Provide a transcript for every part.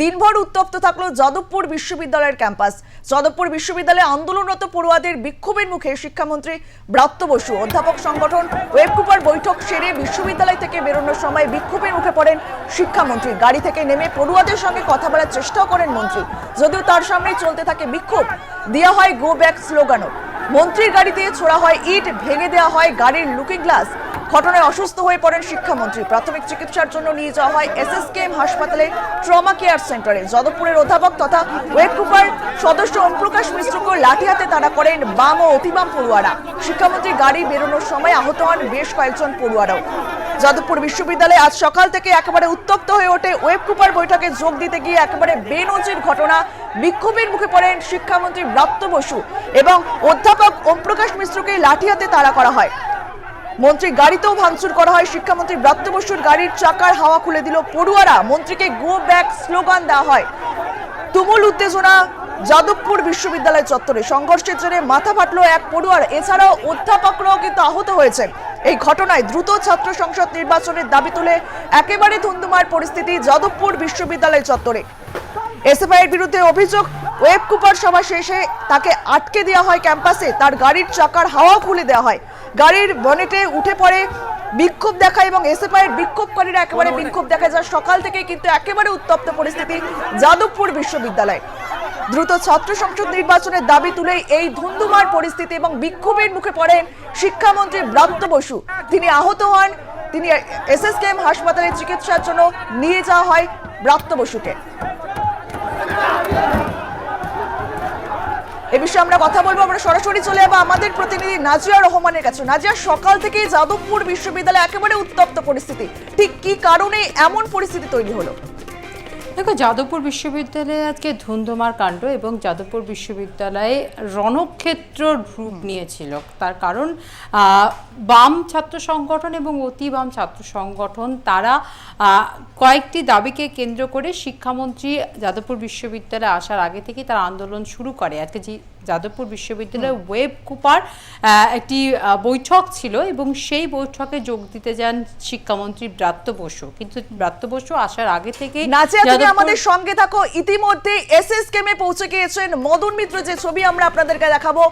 দিনভর উত্তপ্ত থাকল যাদবপুর বিশ্ববিদ্যালয়ের ক্যাম্পাস। যাদবপুর বিশ্ববিদ্যালয়ে আন্দোলনরত পড়ুয়াদের বিক্ষোভের মুখে শিক্ষামন্ত্রী ব্রাত্য বসু, অধ্যাপক সংগঠন ওয়েবকুপার বৈঠক সেরে বিশ্ববিদ্যালয় থেকে বেরোনোর সময় বিক্ষোভের মুখে পড়েন শিক্ষামন্ত্রী। গাড়ি থেকে নেমে পড়ুয়াদের সঙ্গে কথা বলার চেষ্টাও করেন মন্ত্রী। যদিও তার সামনেই চলতে থাকে বিক্ষোভ। দেওয়া হয় গো ব্যাক স্লোগানও। মন্ত্রীর গাড়িতে ছোড়া হয় ইট, ভেঙে দেওয়া হয় গাড়ির লুকিং গ্লাস। ঘটনায় অসুস্থ হয়ে পড়েন শিক্ষামন্ত্রী। প্রাথমিক চিকিৎসার জন্য নিয়ে যাওয়া হয় এসএসকেএম হাসপাতালে ট্রমা কেয়ার সেন্টারে। যাদবপুরের অধ্যাপক তথা ওয়েবকুপার সদস্য ওমপ্রকাশ মিশ্রকে লাঠি হাতে তাড়া করেন বাম ও অতিবাম পড়ুয়ারা। শিক্ষামন্ত্রী গাড়ি বেরোনোর সময় আহত হন বেশ কয়েকজন পড়ুয়ারাও। যাদবপুর বিশ্ববিদ্যালয়ে আজ সকাল থেকে একেবারে উত্তপ্ত হয়ে ওঠে ওয়েবকুপার বৈঠকে যোগ দিতে গিয়ে একেবারে বেনজির ঘটনা বিক্ষোভের মুখে পড়েন শিক্ষামন্ত্রী ব্রাত্য বসু এবং অধ্যাপক ওমপ্রকাশ মিশ্রকে লাঠি হাতে তাড়া করা হয়। মন্ত্রী গাড়িতেও ভাঙচুর করা হয়। শিক্ষামন্ত্রী ব্রাত্য বসুর গাড়ির চাকার হাওয়া খুলে দিল পড়ুয়ারা। মন্ত্রীকে গো ব্যাক স্লোগান দেওয়া হয়। তুমুল উত্তেজনা যাদবপুর বিশ্ববিদ্যালয় চত্বরে। সংঘর্ষের জেরে মাথা ফাটলো এক পড়ুয়ার। এছাড়াও অধ্যাপকরাও কিন্তু আহত হয়েছেন। এই ঘটনায় দ্রুত ছাত্র সংসদ নির্বাচনের দাবি তুলে একেবারে ধুন্ধুমার পরিস্থিতি যাদবপুর বিশ্ববিদ্যালয় চত্বরে। এসএফআই এর বিরুদ্ধে অভিযোগ, ওয়েব কুপার সভা শেষে তাকে আটকে দেওয়া হয় ক্যাম্পাসে। তার গাড়ির চাকার হাওয়া খুলে দেওয়া হয়। গাড়ির বনেটে উঠে পড়ে বিক্ষোভ দেখায় এবং এসএফআই এর বিক্ষোভকারীরা একেবারে বিক্ষোভ দেখায় যা সকাল থেকে কিন্তু একেবারে উত্তপ্ত পরিস্থিতি যাদবপুর বিশ্ববিদ্যালয়। দ্রুত ছাত্র সংসদ নির্বাচনের দাবি তুলে এই ধুন্ধুমার পরিস্থিতি এবং বিক্ষোভের মুখে পড়েন শিক্ষামন্ত্রী ব্রাত্য বসু। তিনি আহত হন তিনি এসএসকেএম হাসপাতালে চিকিৎসার জন্য নিয়ে যাওয়া হয় ব্রাত্য বসুকে। এ বিষয়ে আমরা কথা বলব, আমরা সরাসরি চলে যাব আমাদের প্রতিনিধি নাজিয়া রহমানের কাছে। নাজিয়া, সকাল থেকে যাদবপুর বিশ্ববিদ্যালয়ে একেবারে উত্তপ্ত পরিস্থিতি। ঠিক কি কারণে এমন পরিস্থিতি তৈরি হলো? দেখো যাদবপুর বিশ্ববিদ্যালয়ে আজকে ধুন্ধুমার কাণ্ড এবং যাদবপুর বিশ্ববিদ্যালয়ে রণক্ষেত্র রূপ নিয়েছিল। তার কারণ বাম ছাত্র সংগঠন এবং অতি বাম ছাত্র সংগঠন তারা কয়েকটি দাবিকে কেন্দ্র করে শিক্ষামন্ত্রী যাদবপুর বিশ্ববিদ্যালয়ে আসার আগে থেকেই তারা আন্দোলন শুরু করে। আজকে যে যাদবপুর বিশ্ববিদ্যালয়ে ওয়েব কুপার একটি বৈঠক ছিল এবং সেই বৈঠকে যোগ দিতে যান শিক্ষামন্ত্রী ব্রাত্য বসু। কিন্তু ব্রাত্য বসু আসার আগে থেকে নাজিয়া তুমি আমাদের সঙ্গে থাকো। ইতিমধ্যে এসএসকেএম এ পৌঁছে গিয়েছেন মদন মিত্র। যে ছবি আমরা আপনাদেরকে দেখাবো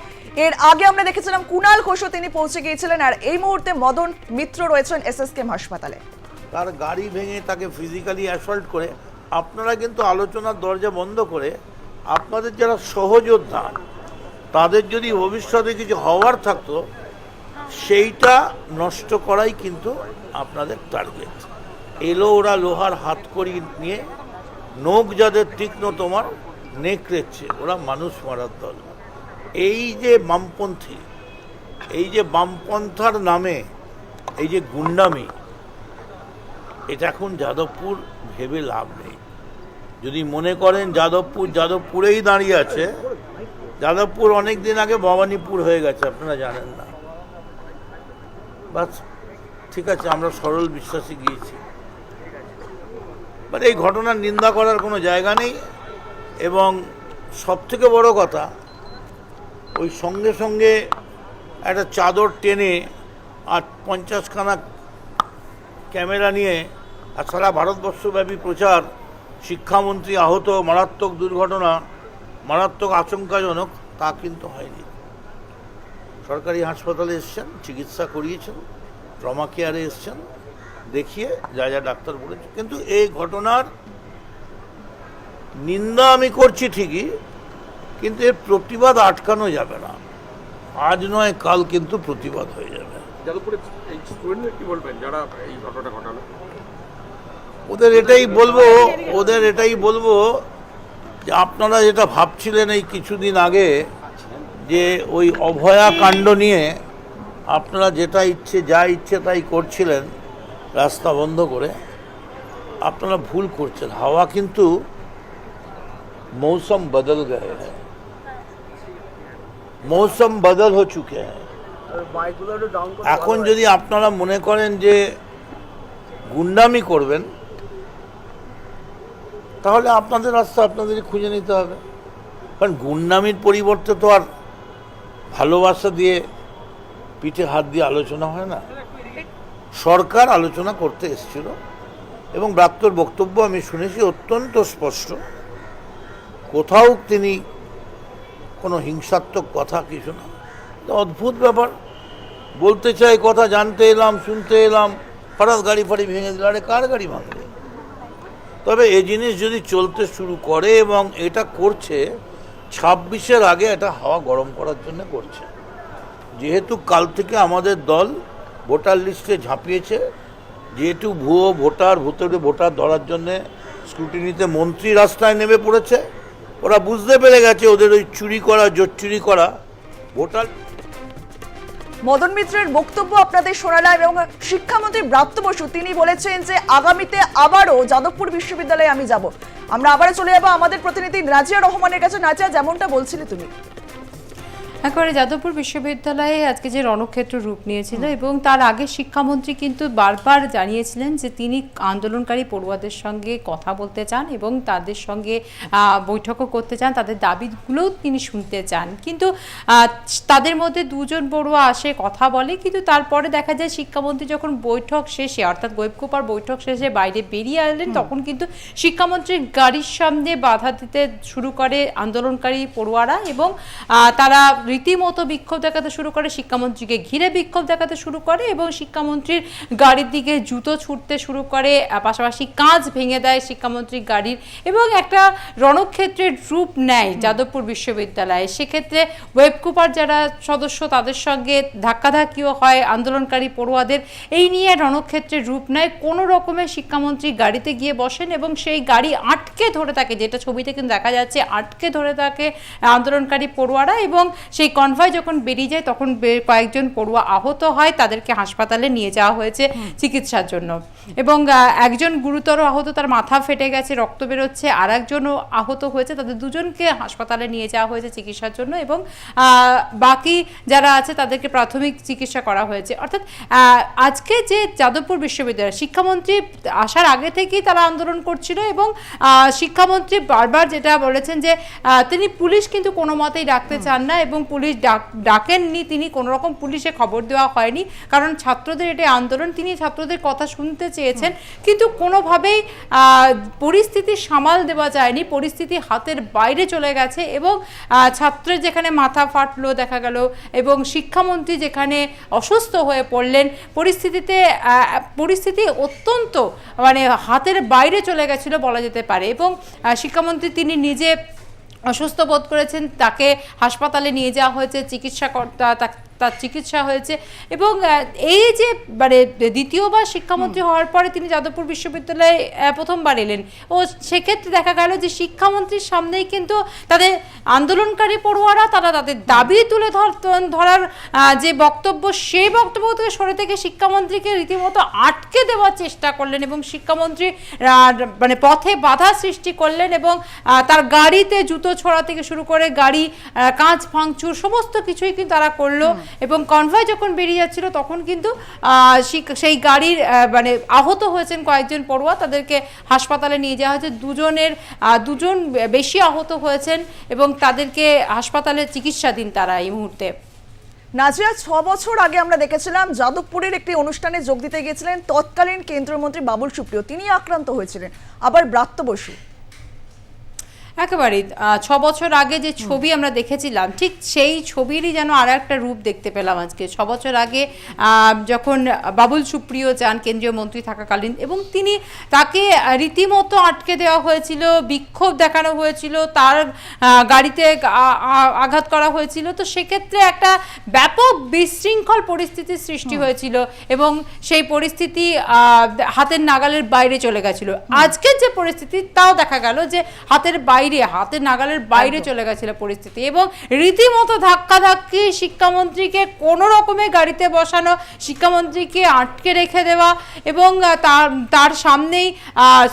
এর আগে আমরা দেখেছিলাম কুনাল ঘোষও তিনি পৌঁছে গিয়েছিলেন। আর এই মুহূর্তে মদন মিত্র রয়েছেন এসএসকেএম হাসপাতালে। তার গাড়ি ভেঙে তাকে ফিজিক্যালি অ্যাসল্ট করে আপনারা কিন্তু আলোচনার দরজা বন্ধ করে আপনাদের যারা সহযোদ্ধা তাদের যদি ভবিষ্যতে কিছু হওয়ার থাকতো, সেইটা নষ্ট করাই কিন্তু আপনাদের টার্গেট এলো ওরা লোহার হাতকড়ি নিয়ে, নখ যাদের তীক্ষ্ণ তোমার নেকড়েচ্ছে ওরা মানুষ মারার দল। এই যে বামপন্থী, এই যে বামপন্থার নামে, এই যে গুন্ডামি, এটা এখন যাদবপুর ভেবে লাভ নেই। যদি মনে করেন যাদবপুর, যাদবপুরেই দাঁড়িয়ে আছে যাদবপুর অনেক দিন আগে ভবানীপুর হয়ে গেছে, আপনারা জানেন না। বাস, ঠিক আছে, আমরা সরল বিশ্বাসে গিয়েছি। মানে এই ঘটনার নিন্দা করার কোনো জায়গা নেই, এবং সবথেকে বড় কথা, ওই সঙ্গে সঙ্গে একটা চাদর টেনে আর পঞ্চাশখানা ক্যামেরা নিয়ে আর সারা ভারতবর্ষব্যাপী প্রচার, শিক্ষামন্ত্রী আহত মারাত্মক দুর্ঘটনা মারাত্মক আশঙ্কাজনক তা কিন্তু হয়নি। সরকারি হাসপাতালে এসছেন চিকিৎসা করিয়েছেন ট্রমা কেয়ারে এসছেন দেখিয়ে যা যা ডাক্তার বলেছে কিন্তু এই ঘটনার নিন্দা আমি করছি ঠিকই কিন্তু এর প্রতিবাদ আটকানো যাবে না। আজ নয় কাল কিন্তু প্রতিবাদ হয়ে যাবে। ওদের এটাই বলব ওদের এটাই বলব আপনারা যেটা ভাবছিলেন এই কিছুদিন আগে, যে ওই অভয়া কাণ্ড নিয়ে আপনারা যেটা ইচ্ছে, যা ইচ্ছে তাই করছিলেন, রাস্তা বন্ধ করে, আপনারা ভুল করছেন। হাওয়া কিন্তু মৌসম বদল গয়ে হ্যাঁ মৌসম বদল হো চুকে এখন যদি আপনারা মনে করেন যে গুন্ডামি করবেন তাহলে আপনাদের রাস্তা আপনাদেরই খুঁজে নিতে হবে। কারণ গুন্ডামির পরিবর্তে তো আর ভালোবাসা দিয়ে পিঠে হাত দিয়ে আলোচনা হয় না। সরকার আলোচনা করতে এসেছিল এবং ব্রাত্যর বক্তব্য আমি শুনেছি অত্যন্ত স্পষ্ট। কোথাও তিনি কোনো হিংসাত্মক কথা কিছু না। অদ্ভুত ব্যাপার। বলতে চাই কথা, জানতে এলাম, শুনতে এলাম, হঠাৎ গাড়ি ফাড়ি ভেঙে দিল। আরে কার গাড়ি ভাঙবে? তবে এই জিনিস যদি চলতে শুরু করে এবং এটা করছে, ছাব্বিশের আগে এটা হাওয়া গরম করার জন্য করছে। যেহেতু কাল থেকে আমাদের দল ভোটার লিস্টে ঝাঁপিয়েছে, যেহেতু ভুয়ো ভোটার, ভূতরে ভোটার ধরার জন্যে স্ক্রুটিনিতে মন্ত্রী রাস্তায় নেমে পড়েছে, ওরা বুঝতে পেরে গেছে ওদের ওই চুরি করা, জোর চুরি করা। ভোটার মদন মিত্রের বক্তব্য আপনাদের শোনালাম এবং শিক্ষামন্ত্রী ব্রাত্য বসু, তিনি বলেছেন যে আগামীতে আবারও যাদবপুর বিশ্ববিদ্যালয়ে আমি যাব। আমরা আবারও চলে যাব আমাদের প্রতিনিধি নাজিয়া রহমানের কাছে। নাজিয়া, যেমনটা বলছিলে তুমি। একেবারে যাদবপুর বিশ্ববিদ্যালয়ে আজকে যে রণক্ষেত্র রূপ নিয়েছিল এবং তার আগে শিক্ষামন্ত্রী কিন্তু বারবার জানিয়েছিলেন যে তিনি আন্দোলনকারী পড়ুয়াদের সঙ্গে কথা বলতে চান এবং তাদের সঙ্গে বৈঠকও করতে চান তাদের দাবিগুলোও তিনি শুনতে চান। কিন্তু তাদের মধ্যে দুজন পড়ুয়া আসে কথা বলে কিন্তু তারপরে দেখা যায় শিক্ষামন্ত্রী যখন বৈঠক শেষে অর্থাৎ ওয়েবকুপার বৈঠক শেষে বাইরে বেরিয়ে আসলেন তখন কিন্তু শিক্ষামন্ত্রীর গাড়ির সামনে বাধা দিতে শুরু করে আন্দোলনকারী পড়ুয়ারা এবং তারা রীতিমতো বিক্ষোভ দেখাতে শুরু করে, শিক্ষামন্ত্রীকে ঘিরে বিক্ষোভ দেখাতে শুরু করে এবং শিক্ষামন্ত্রীর গাড়ির দিকে জুতো ছুটতে শুরু করে পাশাপাশি কাঁচ ভেঙে দেয় শিক্ষামন্ত্রীর গাড়ির এবং একটা রণক্ষেত্রের রূপ নেয় যাদবপুর বিশ্ববিদ্যালয়ে। সেক্ষেত্রে ওয়েবকুপার যারা সদস্য, তাদের সঙ্গে ধাক্কাধাক্কিও হয়, আন্দোলনকারী পড়ুয়াদের। এই নিয়ে রণক্ষেত্রের রূপ নেয়। কোনো রকমের শিক্ষামন্ত্রী গাড়িতে গিয়ে বসেন এবং সেই গাড়ি আটকে ধরে থাকে, যেটা ছবিতে কিন্তু দেখা যাচ্ছে, আটকে ধরে থাকে আন্দোলনকারী পড়ুয়ারা এবং সেই কনভয় যখন বেরিয়ে যায় তখন কয়েকজন পড়ুয়া আহত হয় তাদেরকে হাসপাতালে নিয়ে যাওয়া হয়েছে চিকিৎসার জন্য। এবং একজন গুরুতর আহত তার মাথা ফেটে গেছে রক্ত বেরোচ্ছে আর একজনও আহত হয়েছে। তাদের দুজনকে হাসপাতালে নিয়ে যাওয়া হয়েছে চিকিৎসার জন্য এবং বাকি যারা আছে তাদেরকে প্রাথমিক চিকিৎসা করা হয়েছে। অর্থাৎ আজকে যে যাদবপুর বিশ্ববিদ্যালয় শিক্ষামন্ত্রী আসার আগে থেকেই তারা আন্দোলন করছিল এবং শিক্ষামন্ত্রী বারবার যেটা বলেছেন যে তিনি পুলিশ কিন্তু কোনো মতেই ডাকতে চান না এবং পুলিশ ডাক ডাকেননি। তিনি কোনো রকম পুলিশে খবর দেওয়া হয়নি। কারণ ছাত্রদের এটা আন্দোলন। তিনি ছাত্রদের কথা শুনতে চেয়েছেন, কিন্তু কোনোভাবেই পরিস্থিতি সামাল দেওয়া যায়নি, পরিস্থিতি হাতের বাইরে চলে গেছে এবং ছাত্রের যেখানে মাথা ফাটলো দেখা গেল এবং শিক্ষামন্ত্রী যেখানে অসুস্থ হয়ে পড়লেন, পরিস্থিতিতে পরিস্থিতি অত্যন্ত মানে হাতের বাইরে চলে গেছিল বলা যেতে পারে এবং শিক্ষামন্ত্রী তিনি নিজে অসুস্থ বোধ করেছেন, তাকে হাসপাতালে নিয়ে যাওয়া হয়েছে চিকিৎসা কর- তা- তা- তার চিকিৎসা হয়েছে। এবং এই যে মানে দ্বিতীয়বার শিক্ষামন্ত্রী হওয়ার পরে তিনি যাদবপুর বিশ্ববিদ্যালয়ে প্রথমবার এলেন। ও সেক্ষেত্রে দেখা গেল যে শিক্ষামন্ত্রীর সামনেই কিন্তু তাদের আন্দোলনকারী পড়ুয়ারা তারা তাদের দাবি তুলে ধর- ধরার যে বক্তব্য সেই বক্তব্য থেকে সরে থেকে শিক্ষামন্ত্রীকে রীতিমতো আটকে দেওয়ার চেষ্টা করলেন এবং শিক্ষামন্ত্রী মানে পথে বাধা সৃষ্টি করলেন এবং তার গাড়িতে জুতো ছোড়া থেকে শুরু করে গাড়ি কাঁচ ভাঙচুর সমস্ত কিছুই কিন্তু তারা করল। এবং কনভয় যখন বেরিয়ে যাচ্ছিল, তখন কিন্তু সেই গাড়ির মানে আহত হয়েছেন কয়েকজন পড়ুয়া। তাদেরকে হাসপাতালে নিয়ে যাওয়া হয়েছে। দুজনের দুজন বেশি আহত হয়েছেন এবং তাদেরকে হাসপাতালে চিকিৎসাধীন তারা এই মুহূর্তে। নাজিয়া ছ বছর আগে আমরা দেখেছিলাম যাদবপুরের একটি অনুষ্ঠানে যোগ দিতে গিয়েছিলেন তৎকালীন কেন্দ্রীয় মন্ত্রী বাবুল সুপ্রিয়। তিনি আক্রান্ত হয়েছিলেন। আবার ব্রাত্য বসু। একেবারেই ছ বছর আগে যে ছবি আমরা দেখেছিলাম ঠিক সেই ছবিরই যেন আর একটা রূপ দেখতে পেলাম আজকে। ছ বছর আগে যখন বাবুল সুপ্রিয় যান কেন্দ্রীয় মন্ত্রী থাকাকালীন এবং তিনি তাকে রীতিমতো আটকে দেওয়া হয়েছিল বিক্ষোভ দেখানো হয়েছিল তার গাড়িতে আঘাত করা হয়েছিল তো সেক্ষেত্রে একটা ব্যাপক বিশৃঙ্খল পরিস্থিতির সৃষ্টি হয়েছিল এবং সেই পরিস্থিতি হাতের নাগালের বাইরে চলে গেছিল। আজকের যে পরিস্থিতি তাও দেখা গেল যে হাতের বাইরে হাতের নাগালের বাইরে চলে গেছিল পরিস্থিতি এবং রীতিমতো ধাক্কাধাক্কি শিক্ষামন্ত্রীকে কোনো রকমে গাড়িতে বসানো শিক্ষামন্ত্রীকে আটকে রেখে দেওয়া এবং তার তার সামনেই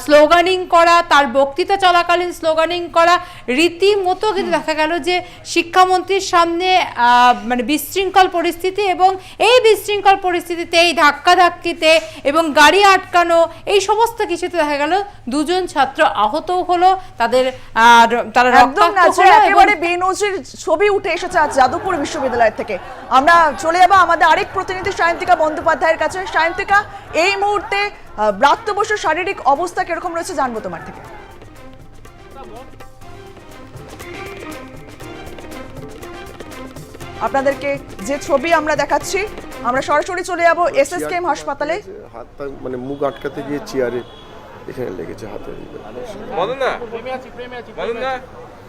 স্লোগানিং করা তার বক্তৃতা চলাকালীন স্লোগানিং করা রীতিমতো কিন্তু দেখা গেল যে শিক্ষামন্ত্রীর সামনে মানে বিশৃঙ্খল পরিস্থিতি এবং এই বিশৃঙ্খল পরিস্থিতিতে এই ধাক্কাধাক্কিতে এবং গাড়ি আটকানো এই সমস্ত কিছুতে দেখা গেল দুজন ছাত্র আহতও হলো তাদের আর তারা একদম একেবারে বেনজির ছবি উঠে এসেছে আজ যাদবপুর বিশ্ববিদ্যালয় থেকে। আমরা চলে যাব আমাদের আরেক প্রতিনিধি সায়ন্তিকা বন্দ্যোপাধ্যায়ের কাছে। সায়ন্তিকা এই মুহূর্তে ব্রাত্য বসুর শারীরিক অবস্থা কীরকম রয়েছে জানব তোমার থেকে। আপনাদেরকে যে ছবি আমরা দেখাচ্ছি আমরা সরাসরি চলে যাব এসএসকেএম হাসপাতালে। হাতটা মানে মুখ আটকাতে গিয়ে চেয়ারে এখানে লেগেছে হাতে। বলেন না বলেন না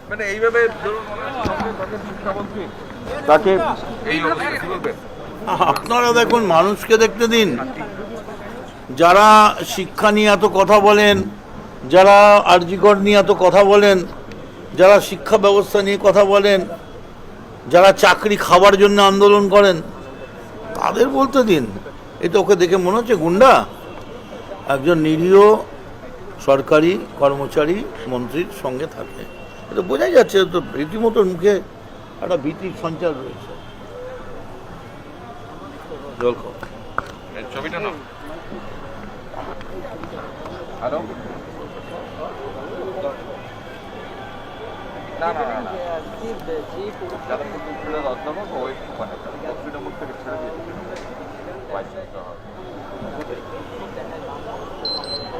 মানে এইভাবে তাকে আপনারা দেখুন মানুষকে দেখতে দিন। যারা শিক্ষা নিয়ে এত কথা বলেন যারা আরজিকর নিয়ে এত কথা বলেন যারা শিক্ষা ব্যবস্থা নিয়ে কথা বলেন যারা চাকরি খাবার জন্য আন্দোলন করেন তাদের বলতে দিন। এটা ওকে দেখে মনে হচ্ছে গুন্ডা। একজন নিরীহ সরকারি কর্মচারী মন্ত্রীর সঙ্গে থাকে। এটা বোঝাই যাচ্ছে তো রীতিমতো মুখে একটা ভীতির সঞ্চার রয়েছে। ছবিটা না হ্যালো? না না না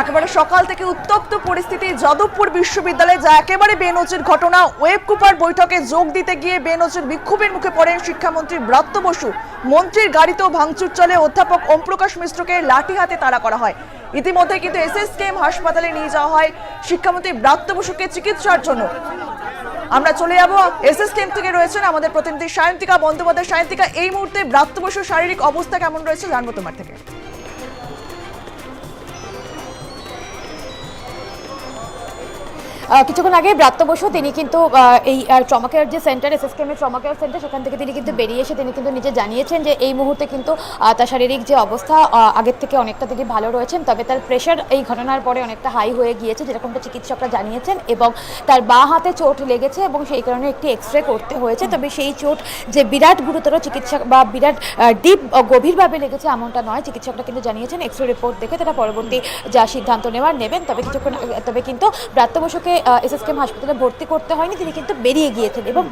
একেবারে সকাল থেকে উত্তপ্ত পরিস্থিতি। যাদবপুর বিশ্ববিদ্যালয়ে যা একেবারে বেনজির ঘটনা, ওয়েব কুপার বৈঠকে যোগ দিতে গিয়ে বেনজির বিক্ষোভের মুখে পড়েন শিক্ষামন্ত্রী ব্রাত্য বসু। মন্ত্রীর গাড়িতেও ভাঙচুর চলে, অধ্যাপক ওমপ্রকাশ মিশ্রকে লাঠি হাতে তাড়া করা হয়। ইতিমধ্যে কিন্তু এসএসকেএম হাসপাতালে নিয়ে যাওয়া হয় শিক্ষামন্ত্রী ব্রাত্য বসুকে চিকিৎসার জন্য। আমরা চলে যাব। এসএসকেএম থেকে রয়েছেন আমাদের প্রতিনিধি সায়ন্তিকা বন্দ্যোপাধ্যায়। সায়ন্তিকা, এই মুহূর্তে ব্রাত্য বসুর শারীরিক অবস্থা কেমন রয়েছে জানব তোমার থেকে। কিছুক্ষণ আগে ব্রাত্য বসু, তিনি কিন্তু এই ট্রমা কেয়ার যে সেন্টার এসএসকেএমের ট্রমা কেয়ার সেন্টার, সেখান থেকে তিনি কিন্তু বেরিয়ে এসে তিনি কিন্তু নিজে জানিয়েছেন যে এই মুহূর্তে কিন্তু তার শারীরিক যে অবস্থা আগের থেকে অনেকটা তিনি ভালো রয়েছেন, তবে তার প্রেশার এই ঘটনার পরে অনেকটা হাই হয়ে গিয়েছে, যেরকমটা চিকিৎসকরা জানিয়েছেন, এবং তার বাঁ হাতে চোট লেগেছে এবং সেই কারণে একটি এক্স রে করতে হয়েছে, তবে সেই চোট যে বিরাট গুরুতর চিকিৎসক বা বিরাট ডিপ গভীরভাবে লেগেছে এমনটা নয়, চিকিৎসকরা কিন্তু জানিয়েছেন এক্স রে রিপোর্ট দেখে তারা পরবর্তী যা সিদ্ধান্ত নেওয়ার নেবেন, তবে কিছুক্ষণ, তবে কিন্তু ব্রাত্য বসুকে এসএসকেএম হাসপাতালে ভর্তি করতে হয়নি, তিনি কিন্তু বেরিয়ে গিয়েছেন এবং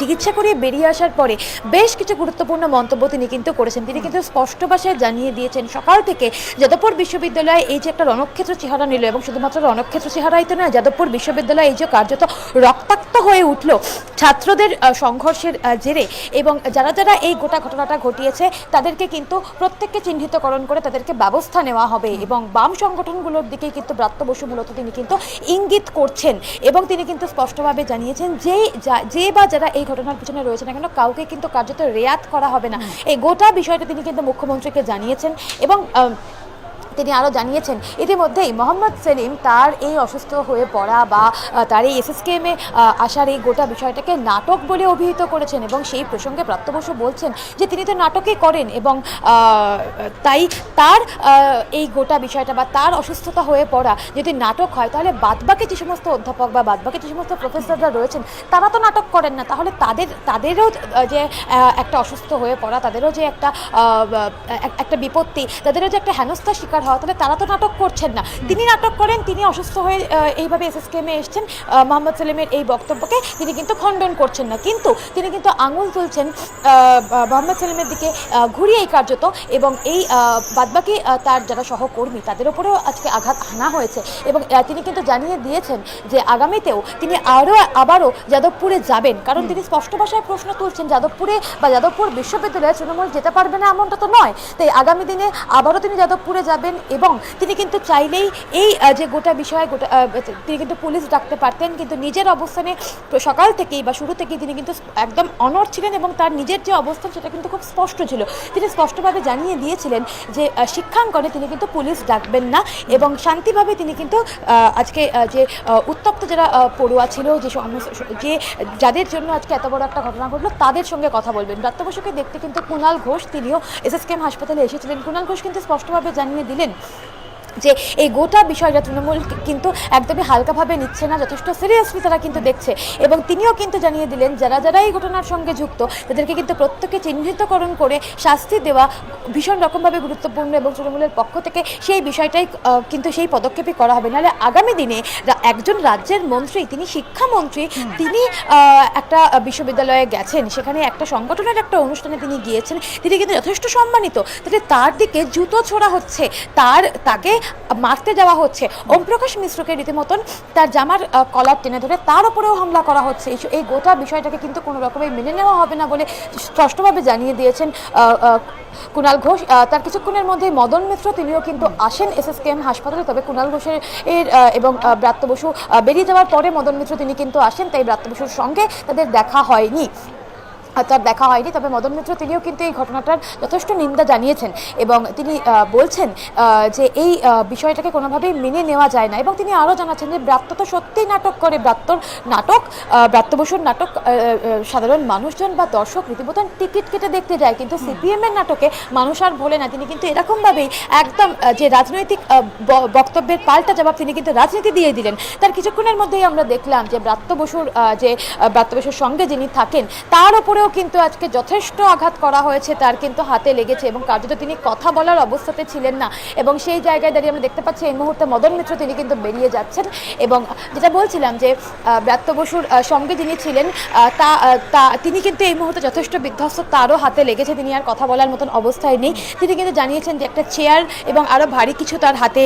চিকিৎসা করিয়ে বেরিয়ে আসার পরে বেশ কিছু গুরুত্বপূর্ণ মন্তব্য তিনি কিন্তু করেছেন। তিনি কিন্তু স্পষ্ট ভাষায় জানিয়ে দিয়েছেন, সকাল থেকে যাদবপুর বিশ্ববিদ্যালয়ে এই যে একটা রণক্ষেত্র চেহারা নিল এবং শুধুমাত্র রণক্ষেত্র চেহারাই তো নয়, যাদবপুর বিশ্ববিদ্যালয়ে এই যে কার্যত রক্তাক্ত হয়ে উঠল। ছাত্রদের সংঘর্ষের জেরে এবং যারা যারা এই গোটা ঘটনাটা ঘটিয়েছে তাদেরকে কিন্তু প্রত্যেককে চিহ্নিতকরণ করে তাদেরকে ব্যবস্থা নেওয়া হবে এবং বাম সংগঠনগুলোর দিকে কিন্তু ব্রাত্য বসু মূলত তিনি কিন্তু ইঙ্গিত করছেন এবং তিনি কিন্তু স্পষ্টভাবে জানিয়েছেন যে যা- বা যারা এই ঘটনার পিছনে রয়েছে না কেন কাউকে কিন্তু কার্যত রেয়াত করা হবে না। এই গোটা বিষয়টা তিনি কিন্তু মুখ্যমন্ত্রীকে জানিয়েছেন এবং তিনি আরও জানিয়েছেন, ইতিমধ্যেই মোহাম্মদ সেলিম তার এই অসুস্থ হয়ে পড়া বা তার এই এসএসকেএমে আসার এই গোটা বিষয়টাকে নাটক বলে অভিহিত করেছেন এবং সেই প্রসঙ্গে প্রাপ্ত বসু বলছেন যে তিনি তো নাটকই করেন এবং তাই তার এই গোটা বিষয়টা বা তার অসুস্থতা হয়ে পড়া যদি নাটক হয় তাহলে বাদবাকি যে সমস্ত অধ্যাপক বা বাদবাকি যে সমস্ত প্রফেসররা রয়েছেন, তারা তো নাটক করেন না। তাহলে তাদের, তাদেরও যে একটা অসুস্থ হয়ে পড়া, তাদেরও যে একটা একটা বিপত্তি, তাদেরও যে একটা হেনস্থার শিকার হওয়া তাহলে তারা তো নাটক করছেন না। তিনি নাটক করেন তিনি অসুস্থ হয়ে এইভাবে এসএসকেএমে এসছেন। আহ, মোহাম্মদ সেলিমের এই বক্তব্যকে তিনি কিন্তু খণ্ডন করছেন না। কিন্তু তিনি কিন্তু আঙুল তুলছেন মোহাম্মদ সেলিমের দিকে ঘুরিয়ে এই কার্যত এবং এই বাদবাকি তার যারা সহকর্মী তাদের উপরেও আজকে আঘাত আনা হয়েছে। এবং তিনি কিন্তু জানিয়ে দিয়েছেন যে আগামীতেও তিনি আরও আবারও যাদবপুরে যাবেন। কারণ তিনি স্পষ্ট ভাষায় প্রশ্ন তুলছেন যাদবপুরে বা যাদবপুর বিশ্ববিদ্যালয়ে তৃণমূল যেতে পারবে না এমনটা তো নয়। তাই আগামী দিনে আবারও তিনি যাদবপুরে যাবেন। এবং তিনি কিন্তু চাইলেই এই যে গোটা বিষয়ে গোটা তিনি কিন্তু পুলিশ ডাকতে পারতেন, কিন্তু নিজের অবস্থানে সকাল থেকেই বা শুরু থেকেই তিনি কিন্তু একদম অনর ছিলেন এবং তার নিজের যে অবস্থান সেটা কিন্তু খুব স্পষ্ট ছিল। তিনি স্পষ্টভাবে জানিয়ে দিয়েছিলেন যে শিক্ষাঙ্গনে তিনি কিন্তু পুলিশ ডাকবেন না এবং শান্তিভাবে তিনি কিন্তু আজকে যে উত্তপ্ত যারা পড়ুয়া ছিল, যে যে যাদের জন্য আজকে এত বড় একটা ঘটনা ঘটলো, তাদের সঙ্গে কথা বলবেন। দত্ত বসুকে দেখতে কিন্তু কুণাল ঘোষ, তিনিও এসএসকেএম হাসপাতালে এসেছিলেন। কুণাল ঘোষ কিন্তু স্পষ্টভাবে জানিয়ে দিলেন didn't. যে এই গোটা বিষয়টা তৃণমূল কিন্তু একদমই হালকাভাবে নিচ্ছে না যথেষ্ট সিরিয়াসলি তারা কিন্তু দেখছে। এবং তিনিও কিন্তু জানিয়ে দিলেন যারা যারা এই ঘটনার সঙ্গে যুক্ত তাদেরকে কিন্তু প্রত্যেককে চিহ্নিতকরণ করে শাস্তি দেওয়া ভীষণ রকমভাবে গুরুত্বপূর্ণ এবং তৃণমূলের পক্ষ থেকে সেই বিষয়টাই কিন্তু সেই পদক্ষেপই করা হবে। নাহলে আগামী দিনে একজন রাজ্যের মন্ত্রী তিনি শিক্ষামন্ত্রী তিনি একটা বিশ্ববিদ্যালয়ে গেছেন সেখানে একটা সংগঠনের একটা অনুষ্ঠানে তিনি গিয়েছেন তিনি কিন্তু যথেষ্ট সম্মানিত। তাহলে তার দিকে জুতো ছোড়া হচ্ছে। তার তাকে মারতে যাওয়া হচ্ছে। ওমপ্রকাশ মিশ্রকে রীতিমতন তার জামার কলার টেনে ধরে তার উপরেও হামলা করা হচ্ছে। এই- গোটা বিষয়টাকে কিন্তু কোনো রকমের মেনে নেওয়া হবে না বলে স্পষ্টভাবে জানিয়ে দিয়েছেন কুণাল ঘোষ। তার কিছুক্ষণের মধ্যে মদন মিত্র, তিনিও কিন্তু আসেন এসএসকেএম হাসপাতালে। তবে কুণাল ঘোষের, এর এবং ব্রাত্য বসু বেরিয়ে যাওয়ার পরে মদন মিত্র, তিনি কিন্তু আসেন। তাই ব্রাত্য বসুর সঙ্গে তাদের দেখা হয়নি। তার দেখা হয়নি তবে মদন মিত্র তিনিও কিন্তু এই ঘটনাটার যথেষ্ট নিন্দা জানিয়েছেন এবং তিনি বলছেন যে এই বিষয়টাকে কোনোভাবেই মেনে নেওয়া যায় না এবং তিনি আরও জানাচ্ছেন যে ব্রাত্য তো সত্যিই নাটক করে ব্রাত্যর নাটক আহ, ব্রাত্য বসুর নাটক সাধারণ মানুষজন বা দর্শক রীতিমতন টিকিট কেটে দেখতে যায় কিন্তু সিপিএমের নাটকে মানুষ আর ভোলে না। তিনি কিন্তু এরকমভাবেই একদম যে রাজনৈতিক বক্তব্যের পাল্টা জবাব তিনি কিন্তু রাজনীতি দিয়ে দিলেন। তার কিছুক্ষণের মধ্যেই আমরা দেখলাম যে ব্রাত্য বসুর যে ব্রাত্য বসুর সঙ্গে যিনি থাকেন তার উপরেও কিন্তু আজকে যথেষ্ট আঘাত করা হয়েছে, তার কিন্তু হাতে লেগেছে এবং কার্যত তিনি কথা বলার অবস্থাতে ছিলেন না। এবং সেই জায়গায় দাঁড়িয়ে আমরা দেখতে পাচ্ছি, এই মুহূর্তে মদন মিত্র তিনি কিন্তু বেরিয়ে যাচ্ছেন এবং যেটা বলছিলাম যে ব্রাত্য বসুর সঙ্গে যিনি ছিলেন তা তা, তিনি কিন্তু এই মুহূর্তে যথেষ্ট বিধ্বস্ত, তারও হাতে লেগেছে, তিনি আর কথা বলার মতন অবস্থায় নেই। তিনি কিন্তু জানিয়েছেন যে একটা চেয়ার এবং আরও ভারী কিছু তার হাতে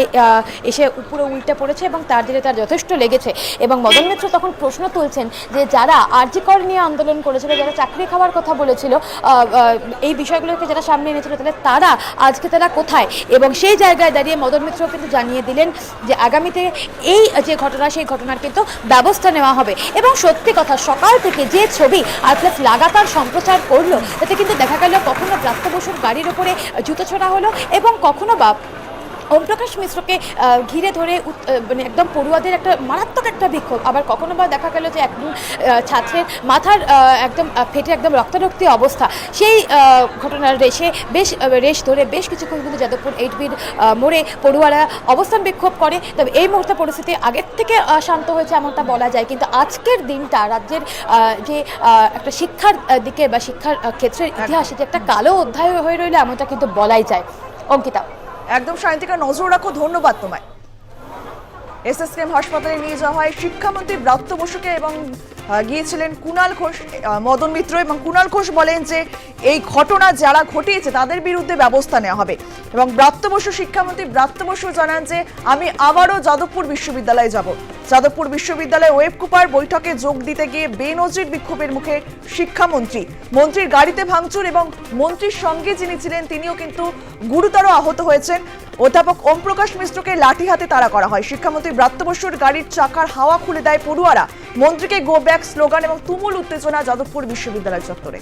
এসে উপরে উল্টে পড়েছে এবং তার দিকে তার যথেষ্ট লেগেছে। এবং মদন মিত্র তখন প্রশ্ন তুলছেন যে, যারা আর্জিকর নিয়ে আন্দোলন করেছিল, যারা চাকরি খাওয়ার কথা বলেছিল এই বিষয়গুলোকে যারা সামনে এনেছিল, তাহলে তারা আজকে তারা কোথায়? এবং সেই জায়গায় দাঁড়িয়ে মদন মিত্র কিন্তু জানিয়ে দিলেন যে আগামীতে এই যে ঘটনা, সেই ঘটনার কিন্তু ব্যবস্থা নেওয়া হবে। এবং সত্যি কথা, সকাল থেকে যে ছবি আর প্লাস লাগাতার সম্প্রচার করল, তাতে কিন্তু দেখা গেল কখনো প্রাপ্ত বসুর গাড়ির ওপরে জুতো ছোড়া হলো এবং কখনো বা ওমপ্রকাশ মিশ্রকে ঘিরে ধরে মানে একদম পড়ুয়াদের একটা মারাত্মক একটা বিক্ষোভ। আবার কখনো বা দেখা গেল যে আহ, ছাত্রের মাথার একদম ফেটে একদম রক্তারক্তি অবস্থা সেই ঘটনার রেশে বেশ রেশ ধরে বেশ কিছুক্ষণ কিন্তু যাদবপুর এইট বির মোড়ে পড়ুয়ারা অবস্থান বিক্ষোভ করে। তবে এই মুহূর্তে পরিস্থিতি আগের থেকে শান্ত হয়েছে এমনটা বলা যায়। কিন্তু আজকের দিনটা রাজ্যের যে একটা শিক্ষার দিকে বা শিক্ষার ক্ষেত্রের ইতিহাসে যে একটা কালো অধ্যায় হয়ে রইল এমনটা কিন্তু বলাই যায়। অঙ্কিতা। একদম সায়ন্তিকা নজর রাখো, ধন্যবাদ তোমায়। এসএসকেএম হাসপাতালে নিয়ে যাওয়া হয় শিক্ষামন্ত্রী ব্রাত্য বসুকে এবং গিয়েছিলেন কুণাল ঘোষ মদন মিত্র এবং কুণাল ঘোষ বলেন যে, এই ঘটনা যারা ঘটিয়েছে তাদের বিরুদ্ধে ব্যবস্থা নেওয়া হবে। এবং ব্রাত্য বসু, শিক্ষামন্ত্রী ব্রাত্য বসু জানান যে, আমি আবারও যাদবপুর বিশ্ববিদ্যালয়ে যাব। যাদবপুর বিশ্ববিদ্যালয়ে ওয়েব কুপার বৈঠকে যোগ দিতে গিয়ে বেনজির বিক্ষোভের মুখে শিক্ষামন্ত্রী। মন্ত্রীর গাড়িতে ভাঙচুর এবং মন্ত্রীর সঙ্গে যিনি ছিলেন, তিনিও কিন্তু গুরুতর আহত হয়েছেন। অধ্যাপক ওম প্রকাশ মিশ্রকে লাঠি হাতে তাড়া করা হয়। শিক্ষামন্ত্রী ব্রাত্য বসুর গাড়ির চাকার হাওয়া খুলে দেয় পড়ুয়ারা। মন্ত্রীকে গো ব্যাক স্লোগান এবং তুমুল উত্তেজনা যাদবপুর বিশ্ববিদ্যালয় চত্বরে।